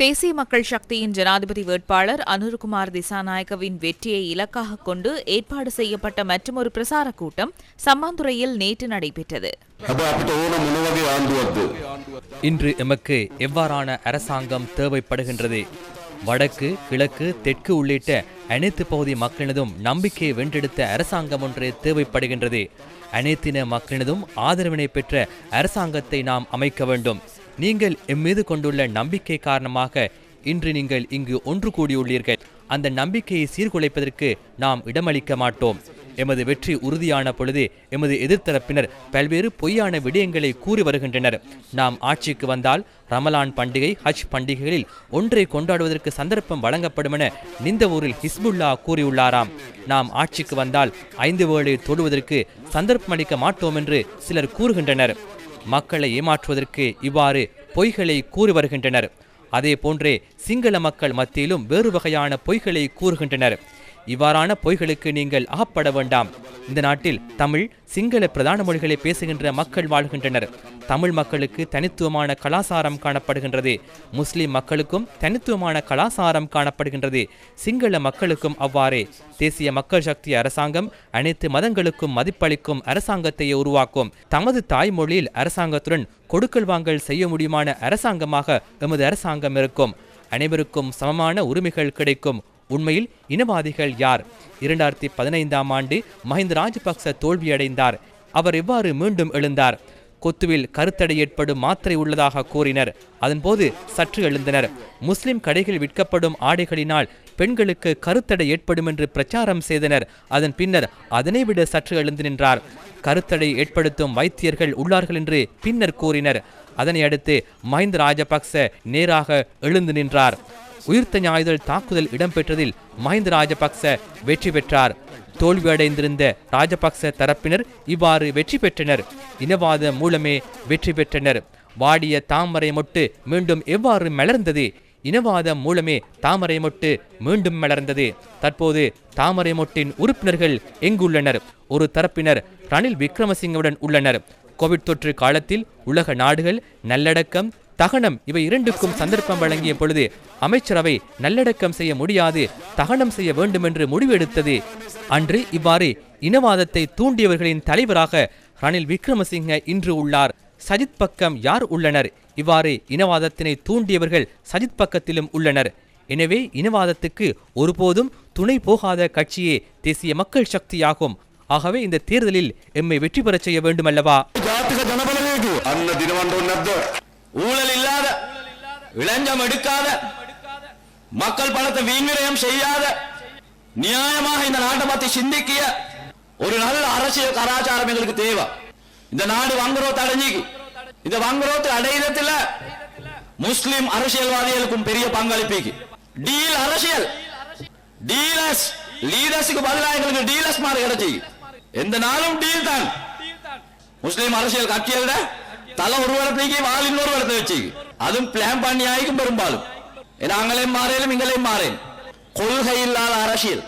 தேசிய மக்கள் சக்தியின் ஜனாதிபதி வேட்பாளர் அனுர்குமார் திசாநாயக்கவின் வெற்றியை இலக்காக கொண்டு ஏற்பாடு செய்யப்பட்ட மற்றொரு பிரசார கூட்டம் சம்மாந்துறையில் நேற்று நடைபெற்றது. இன்று எமக்கு எவ்வாறான அரசாங்கம் தேவைப்படுகின்றது? வடக்கு கிழக்கு தெற்கு உள்ளிட்ட அனைத்து பகுதி மக்களினதும் நம்பிக்கையை வென்றெடுத்த அரசாங்கம் ஒன்று தேவைப்படுகின்றது. அனைத்தின மக்களினதும் ஆதரவினை பெற்ற அரசாங்கத்தை நாம் அமைக்க வேண்டும். நீங்கள் எம்மீது கொண்டுள்ள நம்பிக்கை காரணமாக இன்று நீங்கள் இங்கு ஒன்று கூடியுள்ளீர்கள். அந்த நம்பிக்கையை சீர்குலைப்பதற்கு நாம் இடமளிக்க மாட்டோம். எமது வெற்றி உறுதியான பொழுது எமது எதிர்த்தரப்பினர் பல்வேறு பொய்யான விடயங்களை கூறி வருகின்றனர். நாம் ஆட்சிக்கு வந்தால் ரமலான் பண்டிகை ஹஜ் பண்டிகைகளில் ஒன்றை கொண்டாடுவதற்கு சந்தர்ப்பம் வழங்கப்படும் என நிந்தவூரில் ஹிஸ்புல்லா கூறியுள்ளாராம். நாம் ஆட்சிக்கு வந்தால் ஐந்து வேளை தொடுவதற்கு சந்தர்ப்பம் அளிக்க மாட்டோம் என்று சிலர் கூறுகின்றனர். மக்களை ஏமாற்றுவதற்கு இவ்வாறு பொய்களை கூறி வருகின்றனர் அதே போன்றே சிங்கள மக்கள் மத்தியிலும் வேறு வகையான பொய்களை கூறுகின்றனர். இவ்வாறான பொய்களுக்கு நீங்கள் அகப்பட வேண்டாம். இந்த நாட்டில் தமிழ் சிங்கள பிரதான மொழிகளை பேசுகின்ற மக்கள் வாழ்கின்றனர். தமிழ் மக்களுக்கு தனித்துவமான கலாசாரம் காணப்படுகின்றது. முஸ்லிம் மக்களுக்கும் தனித்துவமான கலாசாரம் காணப்படுகின்றது. சிங்கள மக்களுக்கும் அவ்வாறே. தேசிய மக்கள் சக்தி அரசாங்கம் அனைத்து மதங்களுக்கும் மதிப்பளிக்கும் அரசாங்கத்தையே உருவாக்கும். தமது தாய்மொழியில் அரசாங்கத்துடன் கொடுக்கல் வாங்கல் செய்ய முடியுமான அரசாங்கமாக எமது அரசாங்கம் இருக்கும். அனைவருக்கும் சமமான உரிமைகள் கிடைக்கும். உண்மையில் இனவாதிகள் யார்? இரண்டாயிரத்தி பதினைந்தாம் ஆண்டு மஹிந்த ராஜபக்ச தோல்வியடைந்தார். அவர் எவ்வாறு மீண்டும் எழுந்தார்? கொத்துவில் கருத்தடை ஏற்படும் மாத்திரை உள்ளதாக கூறினர். அதன்போது சற்று எழுந்தனர். முஸ்லிம் கடைகளில் விற்கப்படும் ஆடைகளினால் பெண்களுக்கு கருத்தடை ஏற்படும் என்று பிரச்சாரம் செய்தனர். அதன் பின்னர் அதனை விட சற்று எழுந்து நின்றார். கருத்தடை ஏற்படுத்தும் வைத்தியர்கள் உள்ளார்கள் என்று பின்னர் கூறினர். அதனை அடுத்து மஹிந்த ராஜபக்ச நேராக எழுந்து நின்றார். உயிர்த்த ஞாயிதழ் தாக்குதல் இடம்பெற்றதில் மஹிந்த ராஜபக்ச வெற்றி பெற்றார். தோல்வியடைந்திருந்த ராஜபக்ச தரப்பினர் இவ்வாறு வெற்றி பெற்றனர். இனவாத மூலமே வெற்றி பெற்றனர். வாடிய தாமரை மொட்டு மீண்டும் எவ்வாறு மலர்ந்தது? இனவாதம் மூலமே தாமரை மொட்டு மீண்டும் மலர்ந்தது. தற்போது தாமரை மொட்டின் உறுப்பினர்கள் எங்குள்ளனர்? ஒரு தரப்பினர் ரணில் விக்ரமசிங்கவுடன் உள்ளனர். கோவிட் தொற்று காலத்தில் உலக நாடுகள் நல்லடக்கம் தகனம் இவை இரண்டுக்கும் சந்தர்ப்பம் வழங்கிய பொழுது அமைச்சரவை நல்லடக்கம் செய்ய முடியாது தகனம் செய்ய வேண்டுமென்று முடிவெடுத்தது. அன்று இவ்வாறு இனவாதத்தை தூண்டியவர்களின் தலைவராக ரணில் விக்ரமசிங்க இன்று உள்ளார். சஜித் பக்கம் யார் உள்ளனர்? இவ்வாறு இனவாதத்தினை தூண்டியவர்கள் சஜித் பக்கத்திலும் உள்ளனர். எனவே இனவாதத்துக்கு ஒருபோதும் துணை போகாத கட்சியே தேசிய மக்கள் சக்தியாகும். ஆகவே இந்த தேர்தலில் எம்மை வெற்றி பெறச் செய்ய வேண்டுமல்லவா? ஊழல் இல்லாத இளஞ்சம் எடுக்காத மக்கள் பணத்தை வீண்விரயம் செய்யாத நியாயமாக இந்த நாட்டை பத்தி சிந்திக்கிய ஒரு நல்ல அரசியல் கலாச்சாரம் எங்களுக்கு தேவை. இந்த நாடு வங்குரோத்து அடைஞ்சிக்கு இந்த வங்குரோத்து அடையிறதுல முஸ்லிம் அரசியல்வாதிகளுக்கும் பெரிய பங்களிப்பிக்கு. டீல் அரசியல் டீலர்ஸ் லீடர்ஸுக்கு பதிலாக எங்களுக்கு டீலர்ஸ் மாதிரி கிடைச்சி. எந்த நாளும் டீல் தான். முஸ்லிம் அரசியல் கட்சிகள தலை ஒரு இடத்துக்கு வால் இன்னொரு இடத்தை வச்சு அதுவும் பிளான் பண்ணி ஆயிக்கும் பெரும்பாலும் நாங்களே மாறேன் இங்களே மாறேன் கொள்கை இல்லாத அரசியல்